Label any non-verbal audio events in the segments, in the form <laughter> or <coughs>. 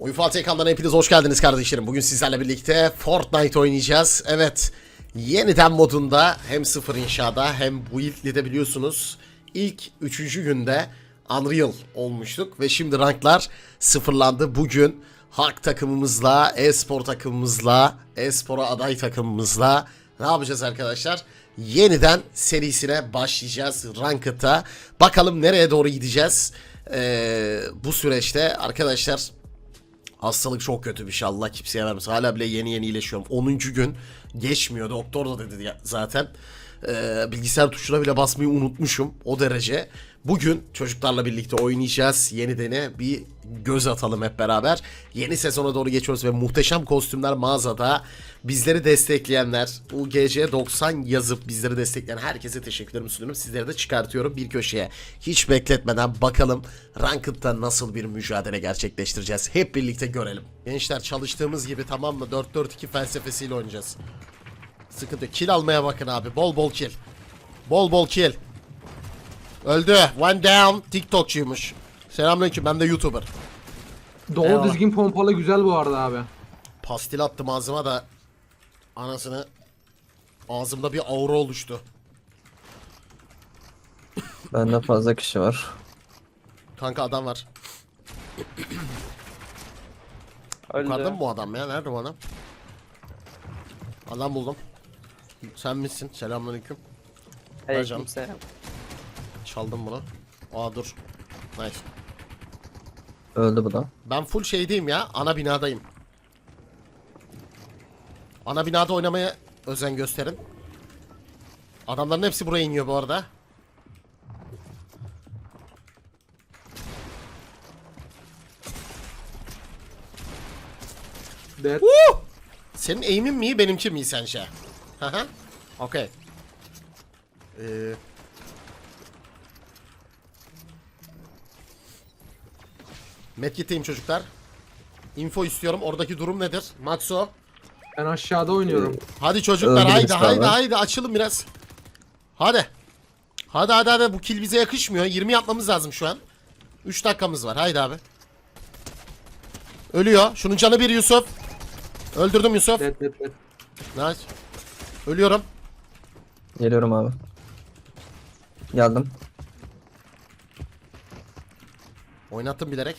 Oyun Fatih ekrandan hepiniz hoş geldiniz kardeşlerim. Bugün sizlerle birlikte Fortnite oynayacağız. Evet, yeniden modunda hem sıfır inşada hem build'li de biliyorsunuz. İlk üçüncü günde Unreal olmuştuk ve şimdi ranklar sıfırlandı. Bugün Hak takımımızla, e-spor takımımızla, e-spora aday takımımızla ne yapacağız arkadaşlar? Yeniden serisine başlayacağız Ranked'da. Bakalım nereye doğru gideceğiz? Ee, bu süreçte arkadaşlar Hastalık çok kötü bir şey Allah kimseye vermesin. Hala bile yeni yeni iyileşiyorum. 10. gün geçmiyor. Doktor da dedi zaten. Ee, bilgisayar tuşuna bile basmayı unutmuşum. O derece. Bugün çocuklarla birlikte oynayacağız. Yenidene bir göz atalım hep beraber. Yeni sezona doğru geçiyoruz ve muhteşem kostümler mağazada. Bizleri destekleyenler, UGC 90 yazıp bizleri destekleyen herkese teşekkürlerimi sunuyorum. Sizleri de çıkartıyorum bir köşeye. Hiç bekletmeden bakalım Ranked'da nasıl bir mücadele gerçekleştireceğiz. Hep birlikte görelim. Gençler çalıştığımız gibi tamam mı? 4-4-2 felsefesiyle oynayacağız. Sıkıntı yok. Kill almaya bakın abi. Bol bol kill. Bol bol kill. Öldü. One down. TikTokçuymuş. Selamünaleyküm. Ben de YouTuber. Dolu Eyvallah. dizgin pompalı güzel bu arada abi. Pastil attım ağzıma da anasını ağzımda bir aura oluştu. Bende fazla kişi var. Kanka adam var. Öldü. Yukarıda mı bu adam ya? Nerede bu adam? Adam buldum. Sen misin? Selamünaleyküm. Aleykümselam. Çaldım bunu. Aa dur. Nice. Öldü bu da. Ben full şeydeyim ya. Ana binadayım. Ana binada oynamaya özen gösterin. Adamların hepsi buraya iniyor bu arada. Dead. Senin aim'in mi iyi benimki mi iyi sence? Hı. Okey. Ee... Medkit'teyim çocuklar. Info istiyorum. Oradaki durum nedir? Maxo. Ben aşağıda oynuyorum. Hadi çocuklar Öldü haydi haydi galiba. haydi açılın biraz. Hadi. Hadi hadi hadi bu kill bize yakışmıyor. 20 yapmamız lazım şu an. 3 dakikamız var. Haydi abi. Ölüyor. Şunun canı bir Yusuf. Öldürdüm Yusuf. Dead dead dead. Nice. Ölüyorum. Geliyorum abi. Geldim. Oynattım bilerek.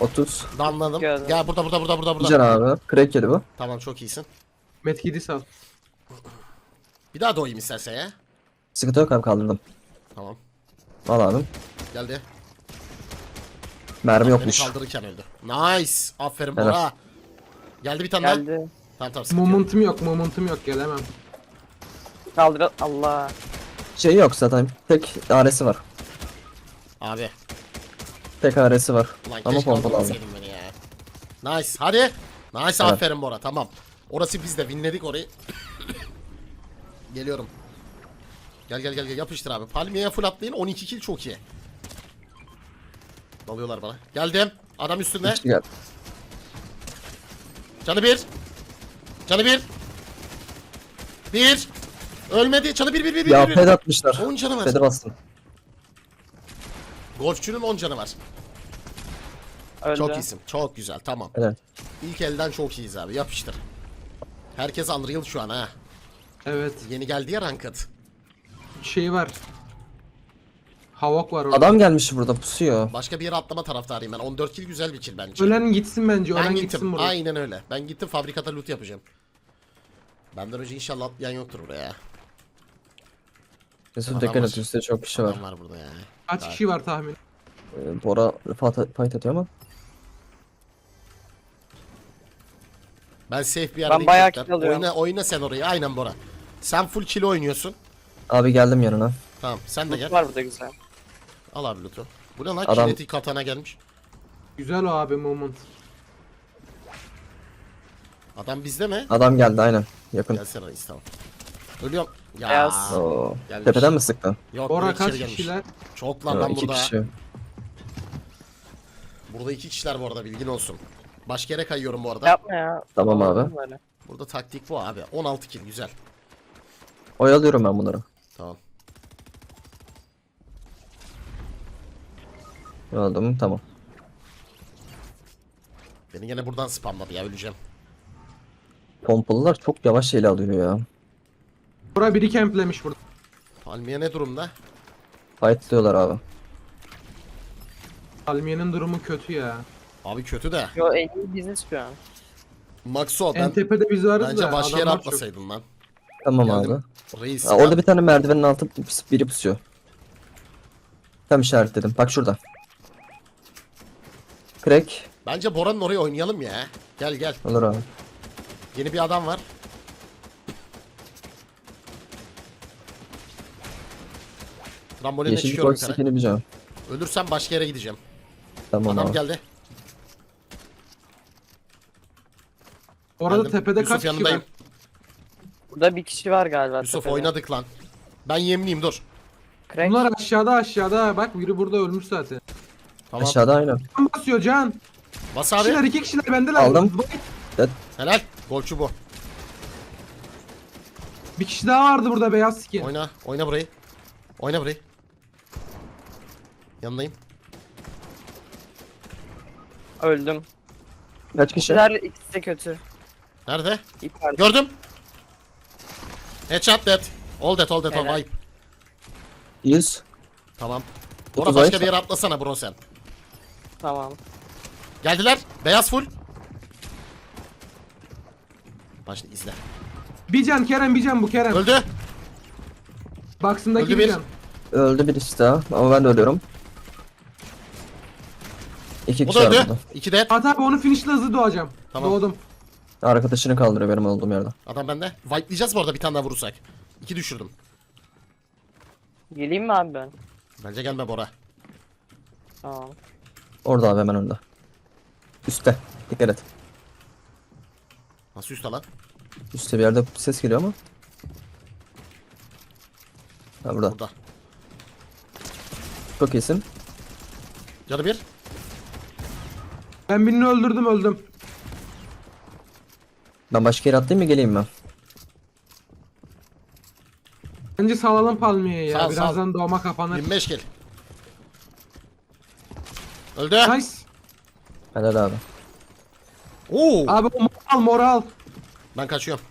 30. Damladım. Geldim. Gel burada burada burada burada burada. Güzel abi. Crack yedi bu. Tamam çok iyisin. Medkit'i sal. Bir daha doğayım istersen ya. Sıkıntı yok abi kaldırdım. Tamam. Al abi. Geldi. Mermi Beni yokmuş. kaldırırken öldü. Nice. Aferin Helal. Bora. Geldi bir tane daha. Geldi. Tamam tamam sıkıntı yok. Momentum yok momentum yok gelemem. Kaldır. Allah. Şey yok zaten. Tek AR'si var. Abi. Tek AR'si var. Ulan Ama keşke pompalı aldım. aldırmasaydın beni ya. Nice. Hadi. Nice aferin Bora. Tamam. Orası biz de winledik orayı. <coughs> Geliyorum. Gel gel gel gel yapıştır abi. Palmiye'ye full atlayın 12 kill çok iyi. Dalıyorlar bana. Geldim. Adam üstünde. Hiç gel. Canı bir. Canı bir. Bir. Ölmedi. Canı bir bir bir bir. Ya bir. ped atmışlar. 10 canı var. Ped'e bastım. Golfçünün 10 canı var. Öldü. Çok iyisin. Çok güzel. Tamam. Evet. İlk elden çok iyiyiz abi. Yapıştır. Herkes Unreal şu an ha. Evet. Yeni geldi ya Ranked. Şey var. Havok var orada. Adam gelmiş burada pusuyor. Başka bir yere atlama taraftarıyım ben. 14 kill güzel bir kill bence. Ölen gitsin bence. ben Ölen gittim. gitsin buraya. Aynen öyle. Ben gittim fabrikata loot yapacağım. Benden önce inşallah atlayan yoktur buraya. Adam dikkat et üstte çok kişi var. Adam var burada ya. Kaç kişi var tahmin? Ee, Bora fight atıyor ama. Ben safe bir yerdeyim. Ben bayağı kill alıyorum. Oyna, oyna sen orayı. Aynen Bora. Sen full kill oynuyorsun. Abi geldim yanına. Tamam sen de gel. Var burada güzel. Al abi loot'u. Bu ne lan? Adam- Kinetic katana gelmiş. Güzel o abi moment. Adam bizde mi? Adam geldi aynen. Yakın. Gelsene reis tamam. Ölüyorum. Ya. Beyaz. Oo. Gelmiş. Tepeden mi sıktı? Yok Bora direkt kaç içeri gelmiş. kişiler? Çok lan Ee, lan iki burada. kişi. Burada iki kişiler bu arada bilgin olsun. Başka yere kayıyorum bu arada. Yapma ya. Tamam abi. Böyle. Burada taktik bu abi. 16 kill güzel. Oyalıyorum ben bunları. Tamam. Aldım tamam. Beni gene buradan spamladı ya öleceğim. Pompalılar çok yavaş ele alıyor ya. Bora biri kemplemiş burada. Palmiye ne durumda? Fightlıyorlar abi. Almiye'nin durumu kötü ya. Abi kötü de. Yo en iyi biziz şu an. Maxo En ben tepede biz varız bence da başka yere adamlar çok. atmasaydın lan. Tamam Geldim. abi. Reis. Aa, orada bir tane merdivenin altı biri pusuyor. Tam işaretledim. Bak şurada. Crack. Bence Bora'nın oraya oynayalım ya. Gel gel. Olur abi. Yeni bir adam var. Trambolinle Yeşil çıkıyorum koç yukarı. skin'i bir. Ölürsem başka yere gideceğim. Tamam Adam abi. geldi. Orada Geldim. tepede Yusuf kaç kişi yanındayım. var? Burada bir kişi var galiba. Yusuf tepede. oynadık lan. Ben yemliyim dur. Crack. Bunlar aşağıda aşağıda. Bak biri burada ölmüş zaten. Tamam. Aşağıda aynen. Can basıyor can. Bas Kişiler abi. iki kişiler bendeler. Aldım. Helal. Golçu bu. Bir kişi daha vardı burada beyaz skin. Oyna. Oyna burayı. Oyna burayı. Yanındayım. Öldüm. Kaç kişi? Kişiler ikisi de kötü. Nerede? İlk Gördüm. Headshot dead. All dead all dead. Helal. All wipe. 100. Tamam. Otuz Bora başka bir yere atlasana bro sen. Tamam. Geldiler. Beyaz full. Şimdi izle. Bir can Kerem bir can bu Kerem. Öldü. Baksındaki Öldü bir bir. can. Öldü birisi daha. Ama ben de ölüyorum. İki O kişi da öldü. İki dead. Fatih abi onu finish'le hızlı doğacağım. Tamam. Doğdum. Arkadaşını kaldırıyor benim olduğum yerde. Adam bende. Wipe'layacağız bu arada bir tane daha vurursak. İki düşürdüm. Geleyim mi abi ben? Bence gelme Bora. Tamam. Orada abi hemen önde. Üstte. Dikkat et. Nasıl üstte lan? Üstte bir yerde ses geliyor ama. Ha burada. Burada. Çok iyisin. Canı bir. Ben birini öldürdüm öldüm. Ben başka yere atlayayım mı geleyim mi? Bence salalım palmiyeyi ya. Sal, sal. Birazdan doğma kapanır. 25 kill. Öldü. Nice. Helal abi. Oo. Abi o moral moral. Ben kaçıyorum.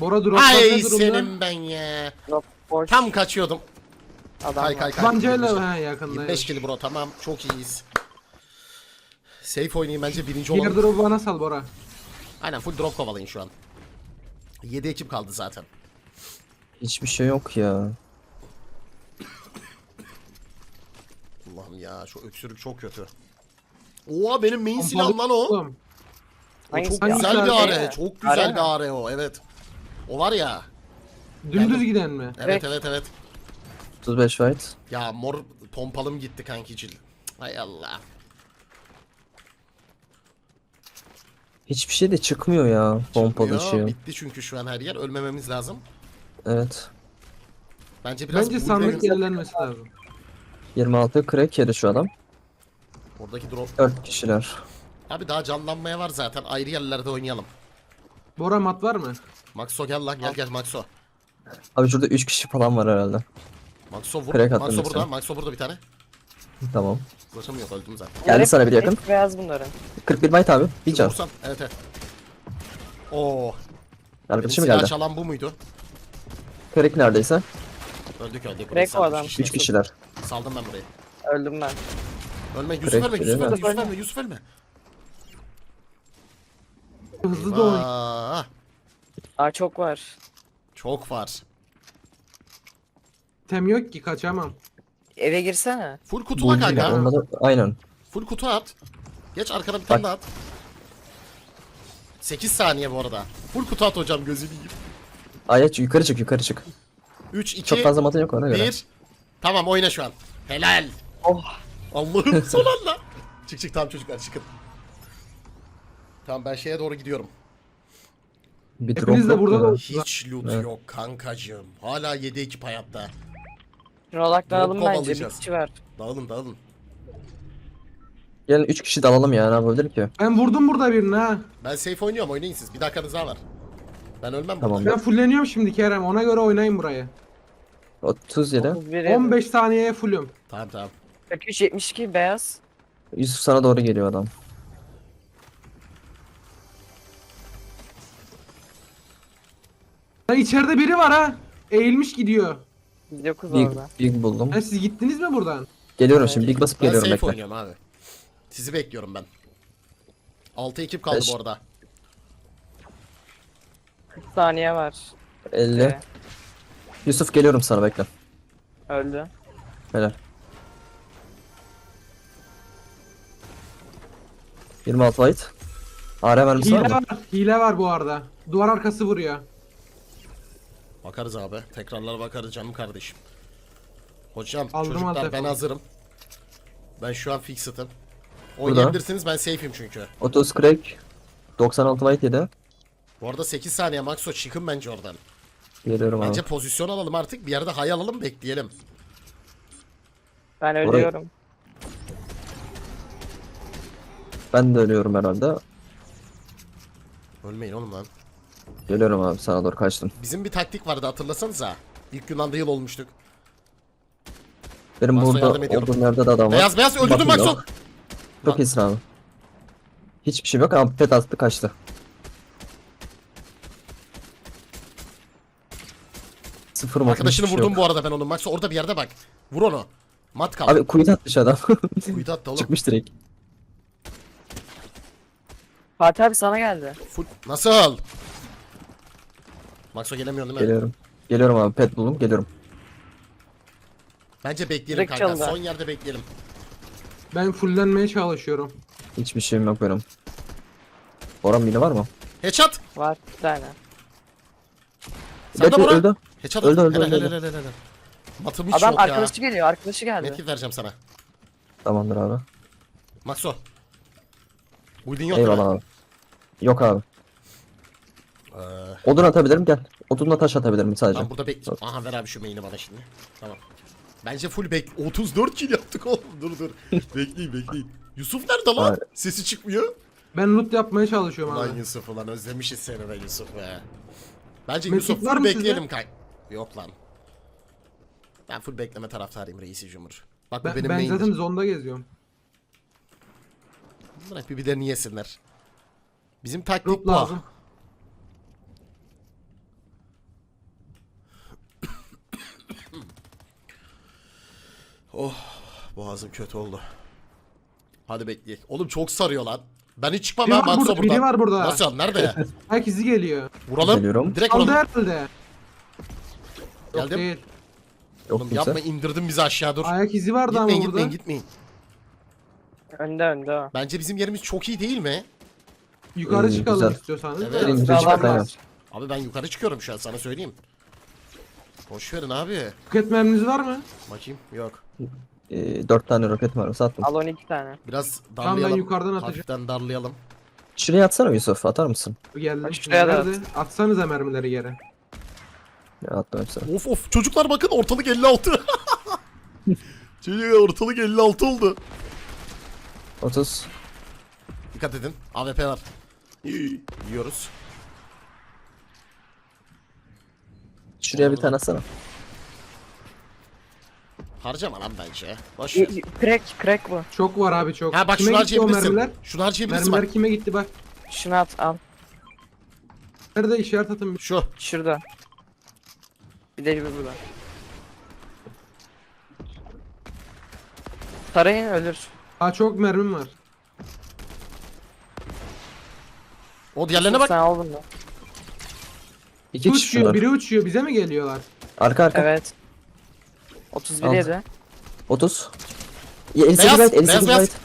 Bora ne Ay durumda? senin ben ya. Drop boş. Tam kaçıyordum. adam Kay kay kay. Tabancayla he yakında. 25 kill bro tamam çok iyiyiz. Safe oynayayım bence birinci olalım. Diğer drop'u bana sal Bora. Aynen full drop kovalayın şu an. 7 ekip kaldı zaten. Hiçbir şey yok ya. Allah'ım ya şu öksürük çok kötü. Oha benim main silahım lan o. O Hangisi çok ya? güzel bir Hangisi ya? Çok güzel bir are o evet. O var ya. Dümdüz giden mi? Evet Evet. evet evet. 35 fight. Ya mor pompalım gitti kankicil. Hay Allah. Hiçbir şey de çıkmıyor ya. Pompalı Yo, şey. Bitti çünkü şu an her yer. Ölmememiz lazım. Evet. Bence biraz Bence bu sandık yerlenmesi lazım. 26 crack yedi şu adam. Oradaki drop. 4 kişiler. Abi daha canlanmaya var zaten. Ayrı yerlerde oynayalım. Bora mat var mı? Maxo gel lan gel gel Maxo. Abi şurada 3 kişi falan var herhalde. Maxo vur. Crack attım Maxo mesela. burada. Maxo burada bir tane. Tamam. Zırhım yok öldüm zaten. Bunlar Geldi hep- sana bir yakın. hep beyaz bunların. 41 byte abi. Bir can. Vursam. Evet evet. Oo. Arkadaşım Silah geldi. çalan bu muydu? Crack neredeyse. Öldük öldük. Crack o adam. üç kişi. 3 kişiler. Saldım ben burayı. Öldüm ben. Ölme Yusuf Crack ölme Yusuf ölme? Yusuf ölme Yusuf ölme. Hızlı doğun. Aa, Aa çok var. çok var. Tem yok ki kaçamam. Eve girsene. Full kutula kanka. Olmadı. Aynen. Full kutu at. Geç arkana bir tane daha at. 8 saniye bu arada. Full kutu at hocam gözünü yiyeyim. Aya yukarı çık yukarı çık. 3, 2, Çok fazla matın yok ona göre. 1. Tamam oyna şu an. Helal. Oh. Allah'ım <laughs> son anda. çık çık tamam çocuklar çıkın. Tamam ben şeye doğru gidiyorum. Bir Hepiniz de yok burada da Hiç loot Evet. yok kankacığım. Hala 7 ekip hayatta. Şuna odaklanalım Drop bence. Bir kovalayacağız. kişi var. Dağılın dağılın. Gelin 3 kişi dalalım ya ne yapabilir ki? Ben vurdum burada birini ha. Ben safe oynuyorum oynayın siz. Bir dakikanız daha var. Ben ölmem Tamam. burada. Ben fulleniyorum şimdi Kerem. Ona göre oynayın burayı. 37. 31 yedi. 15 saniyeye fullüm. Tamam tamam. 43 72 beyaz. Yusuf sana doğru geliyor adam. Lan içeride biri var ha. Eğilmiş gidiyor. 9 Big, orada. big buldum. Ha, siz gittiniz mi buradan? Geliyorum şimdi. Big basıp Ben geliyorum safe bekle. oynuyorum abi. Sizi bekliyorum ben. 6 ekip kaldı Beş. bu arada. 40 saniye var. 50. Ee, Yusuf geliyorum sana bekle. öldü. Helal. 26 white. AR mermisi Hile var? Hile var bu arada. Duvar arkası vuruyor. Bakarız abi. Tekrarlara bakarız canım kardeşim. Hocam Aldım çocuklar ben telefonu. hazırım. Ben şu an fixit'im. Oynayabilirsiniz ben safe'im çünkü. 30 crack. 96 white yedi. Bu arada 8 saniye Maxo çıkın bence oradan. Geliyorum abi. Bence pozisyon alalım artık bir yerde hay alalım bekleyelim. Ben ölüyorum. Ben de ölüyorum herhalde. Ölmeyin oğlum lan. Geliyorum abi sana doğru kaçtım. Bizim bir taktik vardı hatırlasanıza. İlk Yunan'da yıl olmuştuk. Benim Maxo burada yardım ediyorum. olduğum yerde de adam var. Beyaz beyaz öldürdün Bakın Maxo. yok. Çok iyisin abi. Hiçbir şey yok ama pet attı kaçtı. Sıfır makine Arkadaşını şey vurdum bu arada ben onu. Maxo orada bir yerde bak. Vur onu. Mat kal. yok. Abi kuyuda atmış adam. <laughs> Kuyuda attı oğlum. Çıkmış direkt. Fatih abi sana geldi. Full. Nasıl? Maxo gelemiyorsun değil mi? Geliyorum. Geliyorum abi pet buldum geliyorum. Bence bekleyelim Direkt kanka. çaldı. Son yerde bekleyelim. Ben fullenmeye çalışıyorum. Hiçbir şeyim yok benim. Boran mini var mı? Headshot. Var bir tane. Sen de Bora. öldü. Headshot. Öldü, öldü, helal, öldü. helal, helal, helal. Matım hiç Adam yok arkadaşı ya. geliyor. Arkadaşı geldi. Kill vereceğim sana. Tamamdır abi. Maxo. Buildin yok değil Eyvallah abi. Yok abi. Ee, Odun atabilirim gel. Odunla taş atabilirim sadece. ben burada bek... Aha ver abi şu main'i bana şimdi. Tamam. Bence full bek... 34 kill yaptık oğlum. Dur dur. <laughs> bekleyin bekleyin. Yusuf nerede lan? Sesi çıkmıyor. Ben loot yapmaya çalışıyorum Lan abi. Yusuf ulan özlemişiz seni be Yusuf be. Bence Medkit Yusuf var full mı sizde? bekleyelim kay. Yok lan. Ben full bekleme taraftarıyım reisi cumhur. Bak bu Ben, benim ben main'dir. zaten zonda geziyorum. Bırak bir biberini yesinler. Bizim taktik Drop bu. lazım. <coughs> Boğazım kötü oldu. Hadi bekleyek. Oğlum çok sarıyor lan. Ben hiç çıkmam Biri ha var Maxo burada, buradan. biri var burada. Nasıl nerede? <laughs> İzi geliyor. Vuralım. Geliyorum. Direkt Aldı vuralım. herhalde. Yok Geldim. değil. Yok Oğlum kimse. yapma indirdin bizi aşağı dur. Ayak izi vardı ama Gitmeyin burada. gitmeyin gitmeyin. Önde önde o. Bence bizim yerimiz çok iyi değil mi? Yukarı Hmm, çıkalım güzel. istiyorsanız. Evet. da. Var. aynen. Abi ben yukarı çıkıyorum şu an sana söyleyeyim. Boş verin abi. Roket merminiz var mı? Bakayım. Yok. Ee, 4 tane roket mermisi attım. Al 12 tane. Biraz Tamam, ben darlayalım. yukarıdan atacağım. Hafiften darlayalım. Şuraya atsana Yusuf atar mısın? Geldim. Bak şuraya da Nerede? Atsanıza mermileri yere. Ya attım hepsini. Of of çocuklar bakın ortalık 56. <laughs> Çocuklar ortalık 56 oldu. 30. Dikkat edin. AWP var. İyi, Yiyoruz. Şuraya bir tane atsana. Harcama lan bence. Boş ver. Crack crack bu. Çok var abi çok. Ha bak şunu gitti o harcayabilirsin. mermiler? Şunu harcayabilirsin Mermiler bak. kime gitti bak. Şunu at al. Nerede işaret atın. Şu. Şurada. Bir de bir burada. Tarayın ölür. Aa çok mermim var. O diğerlerine bak. Sen al bunu. İki kişi uçuyor, şunlar. biri uçuyor. Bize mi geliyorlar? Arka arka. Evet. 31 Al. yedi. 30. Ya, 58 Beyaz, white, 58 beyaz, beyaz. white.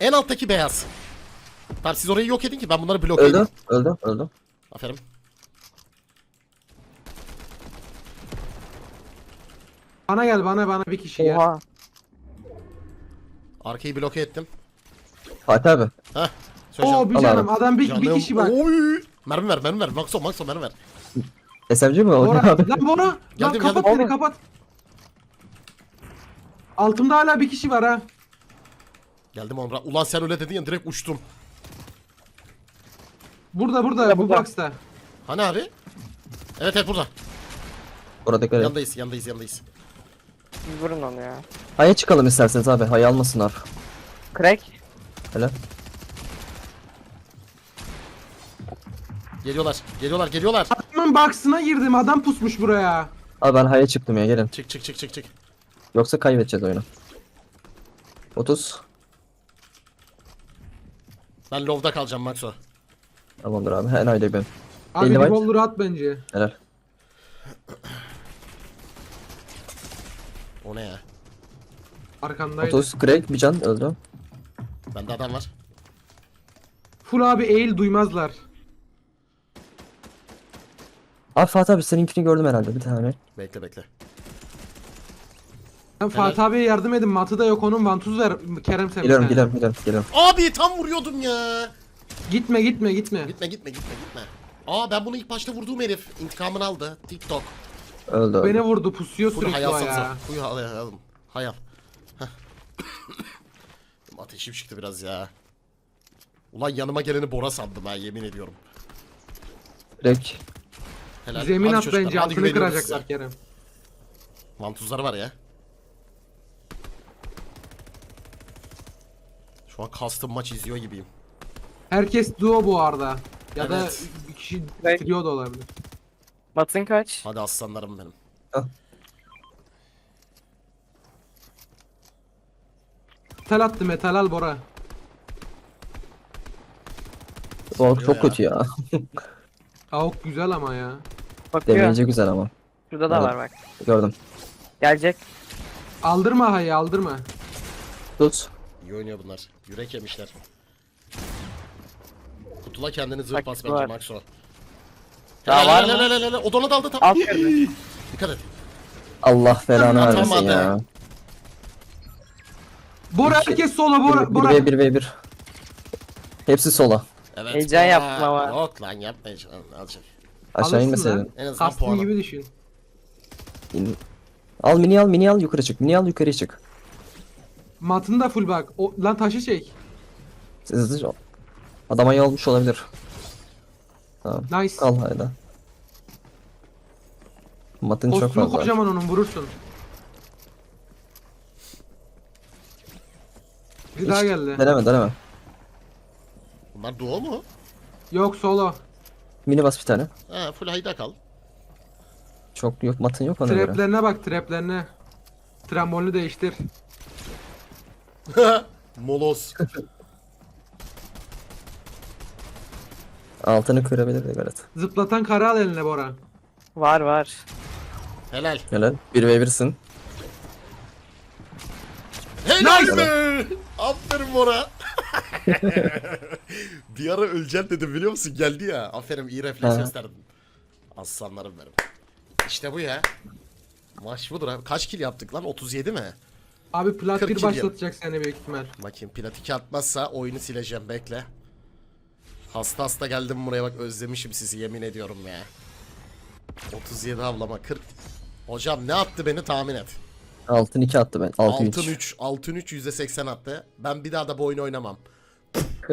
En alttaki beyaz. Tamam siz orayı yok edin ki ben bunları bloklayayım. Öldü. Öldü. Öldü. Aferin. Bana gel bana bana bir kişi gel. Oha. Arkayı bloke ettim. Fatih abi. Heh. Oo bir canım adam bir, bir kişi bak. Oy. Mermi ver mermi ver. Maxo Maxo mermi ver. SMG mi o? Bora, <laughs> lan Bora. Lan Geldim, kapat geldim. beni kapat. Altımda hala bir kişi var ha. Geldim Onra. Ulan sen öyle dedin ya direkt uçtum. Burada burada bu burada. box'ta. Hani abi? Evet evet burada. Dikkat edin. Yandayız yandayız yandayız. Siz vurun onu ya. Hay'a çıkalım isterseniz abi. Hay almasınlar. Crack. Hele. Geliyorlar. Geliyorlar. Geliyorlar. Adamın box'ına girdim. Adam pusmuş buraya. Abi ben Hay'a çıktım ya gelin. Çık çık çık çık çık. Yoksa kaybedeceğiz oyunu. 30. Ben low'da kalacağım Maxo. Tamamdır abi. Helal öyle ben. Abi Elli var. revolver at bence. Helal. O ne ya? Arkandaydı. 30. Greg bir can öldü. Bende adam var. Full abi eğil duymazlar. Abi Fatih abi seninkini gördüm herhalde bir tane. Bekle bekle. Ben Fatih abiye yardım edin. Matı da yok onun. Vantuz ver Kerem sen. Geliyorum geliyorum geliyorum geliyorum. Abi tam vuruyordum ya. Gitme gitme gitme. Gitme gitme gitme gitme. Aa ben bunu ilk başta vurduğum herif. İntikamını aldı. TikTok. Öldü öldü. Beni vurdu pusuyor Bunu sürekli o hayal ya. sansa. Bunu hayal. Heh. <coughs> Ateşim çıktı biraz ya. Ulan yanıma geleni Bora sandım ha yemin ediyorum. Greg. Helal. Zemin Hadi at çocuklar, bence hadi altını kıracaklar size. Kerem. Vantuzları var ya. Şu an custom maç izliyor gibiyim. Herkes duo bu arada. Ya Evet. da bir kişi trio da olabilir. Matın kaç? Hadi aslanlarım benim. Metal attı metal al Bora. Sarıyor çok ya. kötü ya. <laughs> Tavuk güzel ama ya. Bakıyor. Demeyince güzel ama. Şurada da Evet. var bak. Gördüm. Gelecek. Aldırma hayı aldırma. Tut. İyi oynuyor bunlar. Yürek yemişler. Kutula kendini zırh Bak, bas var. bence Maxo. Daha var mı? helal, helal. O dona daldı tam. Dikkat et. Allah belanı Atamadı. vermesin ya. Bora İki- herkes sola Bora. 1 Bora. v 1 v 1. Hepsi sola. Evet. Heyecan yaptım ama. Yok lan yapmayacağım. Alacak. Aşağı Alırsın inmeseydin. En azından puanı. gibi düşün. İn. Al mini al mini al yukarı çık. Mini al yukarı çık. Matın da full bak. O, lan taşı çek. Hızlıca. Adama iyi olmuş olabilir. Tamam. Nice. Al haydi. Matın çok Kostümü fazla. kocaman onun vurursun. Bir daha Hiç geldi. Deneme deneme. Bunlar duo mu? Yok solo. Mini bas bir tane. Ha full hayda kal. Çok yok matın yok ona göre. Traplerine bak traplerine. Trambolünü değiştir. <laughs> Molos. Altını kırabilir de Garet. Zıplatan kara al eline Bora. Var var. Helal. Helal. 1 v 1'sin. Helal Nice. be. Aferin Bora. <laughs> bir ara öleceğim dedim biliyor musun? Geldi ya. Aferin iyi refleks Ha. gösterdin. Aslanlarım benim. İşte bu ya. Maç budur abi. Kaç kill yaptık lan? 37 mi? Abi plat 40 bir kill yap. başlatacak seni büyük ihtimal. Bakayım plat 2 atmazsa oyunu sileceğim bekle. Hasta hasta geldim buraya bak özlemişim sizi yemin ediyorum ya. 37 avlama 40. Hocam ne attı beni tahmin et. Altın 2 attı ben. Altın 3. Altın 3, altın 3 %80 attı. Ben bir daha da bu oyunu oynamam. <laughs>